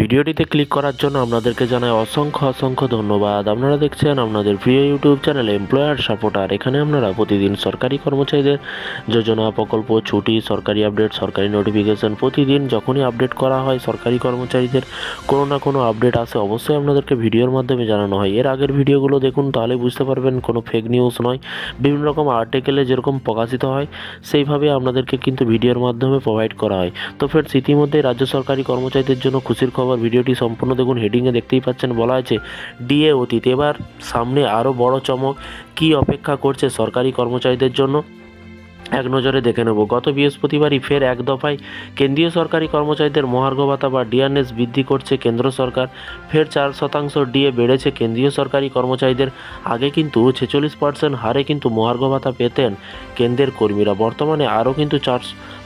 ভিডিওটিতে ক্লিক করার জন্য আপনাদেরকে জানাই অসংখ্য অসংখ্য ধন্যবাদ। আপনারা দেখছেন আপনাদের প্রিয় ইউটিউব চ্যানেল এমপ্লয়ার সাপোর্টার এখানে আপনারা প্রতিদিন সরকারি কর্মচারীদের যোজনা, প্রকল্প, ছুটি, সরকারি আপডেট সরকারি নোটিফিকেশন প্রতিদিন যখনই আপডেট করা হয়, সরকারি কর্মচারীদের কোনো না কোনো আপডেট আসে, অবশ্যই আপনাদেরকে ভিডিওর মাধ্যমে জানানো হয়। এর আগের ভিডিওগুলো দেখুন, তাহলে বুঝতে পারবেন কোনো ফেক নিউজ নয়। বিভিন্ন রকম আর্টিকেলে যেরকম প্রকাশিত হয়, সেইভাবে আপনাদেরকে কিন্তু ভিডিওর মাধ্যমে প্রোভাইড করা হয়। তো ফ্রেন্ডস ইতিমধ্যে রাজ্য সরকারি কর্মচারীদের জন্য খুশির ভিডিওটি সম্পূর্ণ দেখুন হেডিংয়ে দেখতেই পাচ্ছেন, বলা আছে ডিএ অতীত, এবার সামনে আরও বড় চমক, কী অপেক্ষা করছে সরকারি কর্মচারীদের জন্য? এক নজরে দেখে নেব, গত বৃহস্পতিবারই ফের এক দফায় কেন্দ্রীয় সরকারি কর্মচারীদের মহার্ঘ ভাতা বা ডিআরএস বৃদ্ধি করছে কেন্দ্র সরকার, ফের চার শতাংশ ডিএ বেড়েছে কেন্দ্রীয় সরকারি কর্মচারীদের, আগে কিন্তু ছেচল্লিশ পার্সেন্ট হারে কিন্তু মহার্ঘ ভাতা পেতেন কেন্দ্রের কর্মীরা, বর্তমানে আরও কিন্তু চার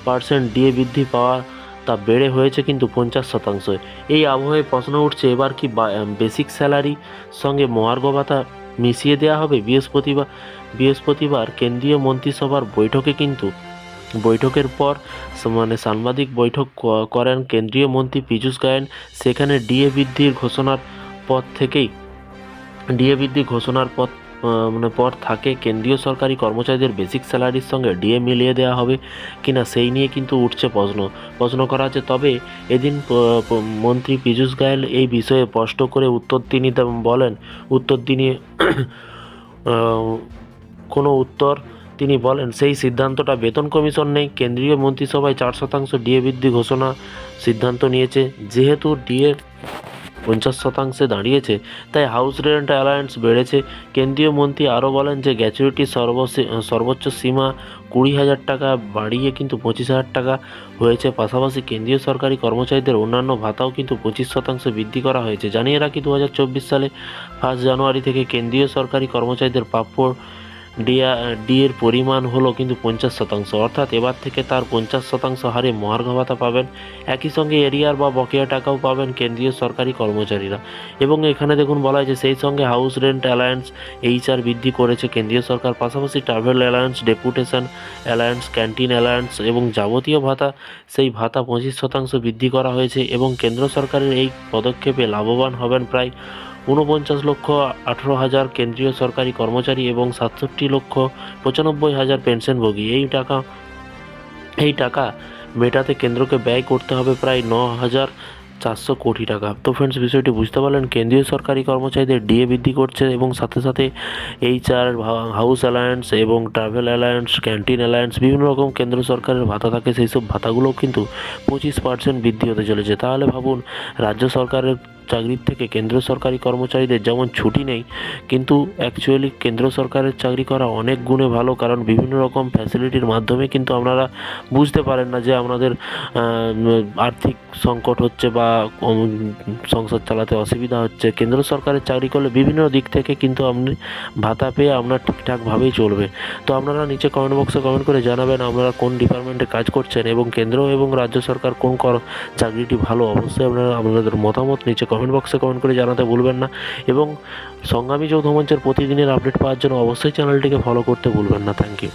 পার্সেন্ট ডিএ বৃদ্ধি পাওয়া তা বেড়ে হয়েছে কিন্তু পঞ্চাশ শতাংশ এই আবহে প্রশ্ন উঠছে, এবার কি বেসিক স্যালারি সঙ্গে মহার্ঘ ভাতা মিশিয়ে দেওয়া হবে? বৃহস্পতিবার বৃহস্পতিবার কেন্দ্রীয় মন্ত্রিসভার বৈঠকে কিন্তু, বৈঠকের পর মানে সাংবাদিক বৈঠক করেন কেন্দ্রীয় মন্ত্রী পীযূষ গায়েন। সেখানে ডিএ বৃদ্ধির ঘোষণার পর থেকেই, ডিএ বৃদ্ধি ঘোষণার পর মানে পর থাকে, কেন্দ্রীয় সরকারি কর্মচারীদের বেসিক স্যালারির সঙ্গে ডিএ মিলিয়ে দেওয়া হবে কিনা সেই নিয়ে কিন্তু উঠছে প্রশ্ন। প্রশ্ন করা আছে তবে এদিন মন্ত্রী পীযূষ গোয়েল এই বিষয়ে স্পষ্ট করে উত্তর তিনি বলেন। উত্তর তিনি কোনো উত্তর তিনি বলেন, সেই সিদ্ধান্তটা বেতন কমিশন নেই, কেন্দ্রীয় মন্ত্রিসভায় চার শতাংশ ডিএ বৃদ্ধি ঘোষণা সিদ্ধান্ত নিয়েছে। যেহেতু ডিএ পঞ্চাশ শতাংশে দাঁড়িয়েছে, তাই হাউস রেন্ট অ্যালায়েন্স বেড়েছে। কেন্দ্রীয় মন্ত্রী আরও বলেন যে গ্র্যাচুইটির সর্বোচ্চ সীমা কুড়ি হাজার টাকা, বাড়িয়ে কিন্তু পঁচিশ হাজার টাকা হয়েছে। পাশাপাশি কেন্দ্রীয় সরকারি কর্মচারীদের অন্যান্য ভাতাও কিন্তু পঁচিশ শতাংশ বৃদ্ধি করা হয়েছে। জানিয়ে রাখি, দু হাজার চব্বিশ সালে ফার্স্ট জানুয়ারি থেকে কেন্দ্রীয় সরকারি কর্মচারীদের প্রাপ্য ডিয়া ডিএর পরিমাণ হলো কিন্তু পঞ্চাশ শতাংশ। অর্থাৎ এবার থেকে তার পঞ্চাশ শতাংশ হারে মহার্ঘ ভাতা পাবেন। একই সঙ্গে এরিয়ার বা বকেয়া টাকাও পাবেন কেন্দ্রীয় সরকারি কর্মচারীরা। এবং এখানে দেখুন বলা হয়েছে সেই সঙ্গে হাউস রেন্ট অ্যালায়েন্স, এইচআর বৃদ্ধি করেছে কেন্দ্রীয় সরকার। পাশাপাশি travel allowance, deputation allowance, canteen allowance এবং যাবতীয় ভাতা, সেই ভাতা পঁচিশ শতাংশ বৃদ্ধি করা হয়েছে এবং কেন্দ্র সরকারের এই পদক্ষেপে লাভবান হবেন প্রায় ঊনপঞ্চাশ লক্ষ আঠেরো হাজার কেন্দ্রীয় সরকারি কর্মচারী এবং সাতষট্টি লক্ষ পঁচানব্বই হাজার পেনশনভোগী। এই টাকা এই টাকা মেটাতে কেন্দ্রকে ব্যয় করতে হবে প্রায় ন হাজার চারশো কোটি টাকা। তো ফ্রেন্ডস বিষয়টি বুঝতে পারলেন, কেন্দ্রীয় সরকারি কর্মচারীদের ডিএ বৃদ্ধি করছে এবং সাথে সাথে এইচআর হাউস অ্যালায়েন্স এবং ট্রাভেল অ্যালায়েন্স ক্যান্টিন অ্যালায়েন্স বিভিন্ন রকম কেন্দ্র সরকারের ভাতা থাকে, সেই সব ভাতাগুলোও কিন্তু পঁচিশ পার্সেন্ট বৃদ্ধি হতে চলেছে। তাহলে ভাবুন, রাজ্য সরকারের চাকরির থেকে কেন্দ্র সরকারি কর্মচারীদের যেমন ছুটি নেই, কিন্তু অ্যাকচুয়ালি কেন্দ্র সরকারের চাকরি করা অনেক গুণে ভালো, কারণ বিভিন্ন রকম ফ্যাসিলিটির মাধ্যমে কিন্তু আপনারা বুঝতে পারেন না যে আপনাদের আর্থিক সংকট হচ্ছে বা সংসার চালাতে অসুবিধা হচ্ছে। কেন্দ্র সরকারের চাকরি করলে বিভিন্ন দিক থেকে কিন্তু আপনি ভাতা পেয়ে আপনার ঠিকঠাকভাবেই চলবে। তো আপনারা নিচে কমেন্ট বক্সে কমেন্ট করে জানাবেন আপনারা কোন ডিপার্টমেন্টে কাজ করছেন এবং কেন্দ্র এবং রাজ্য সরকার কোন কর, চাকরিটি ভালো। অবশ্যই আপনারা, আপনাদের মতামত নিচে কমেন্ট বক্সে কমেন্ট করে জানাতে ভুলবেন না। এবং সংগ্রামী যৌথ প্রতিদিনের আপডেট পাওয়ার জন্য অবশ্যই চ্যানেলটিকে ফলো করতে ভুলবেন না। Thank you